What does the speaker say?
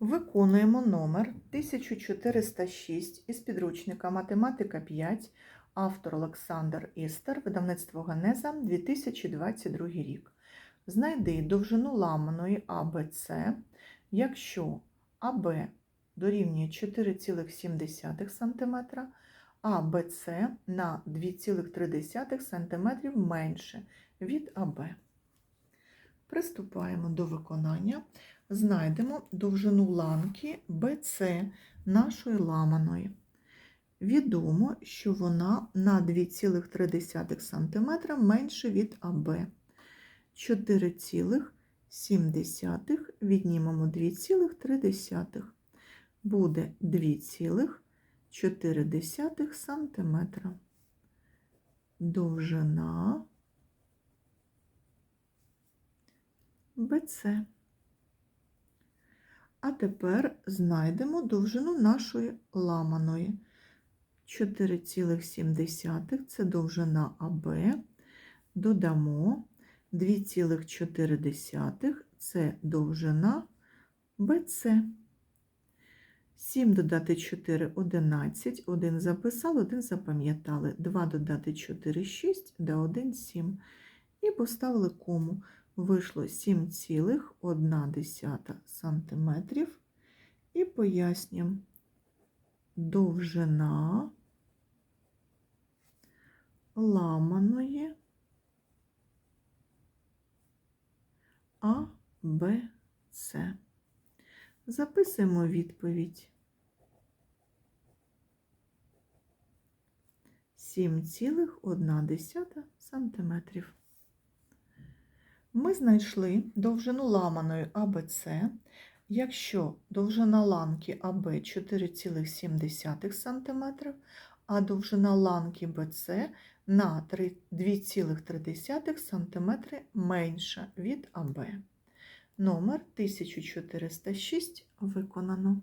Виконуємо номер 1406 із підручника Математика 5, автор Олександр Істер, видавництво Генеза, 2022 рік. Знайди довжину ламаної АБЦ, якщо АБ дорівнює 4,7 см, а БЦ на 2,3 см менше від АБ. Приступаємо до виконання. Знайдемо довжину ланки BC нашої ламаної. Відомо, що вона на 2,3 см менше від АБ. 4,7 віднімемо 2,3. Буде 2,4 см. Довжина БЦ. А тепер знайдемо довжину нашої ламаної. 4,7 це довжина АБ. Додамо 2,4 це довжина БЦ. 7 додати 4 11. 1 записали, 1 запам'ятали. 2 додати 4 6, да 1 7. І поставили кому вийшло 7,1 см. І пояснюємо довжина ламаної АБЦ. Записуємо відповідь. 7,1 см. Ми знайшли довжину ламаної АБЦ, якщо довжина ланки АБ 4,7 см, а довжина ланки БЦ на 2,3 см менша від АБ. Номер 1406 виконано.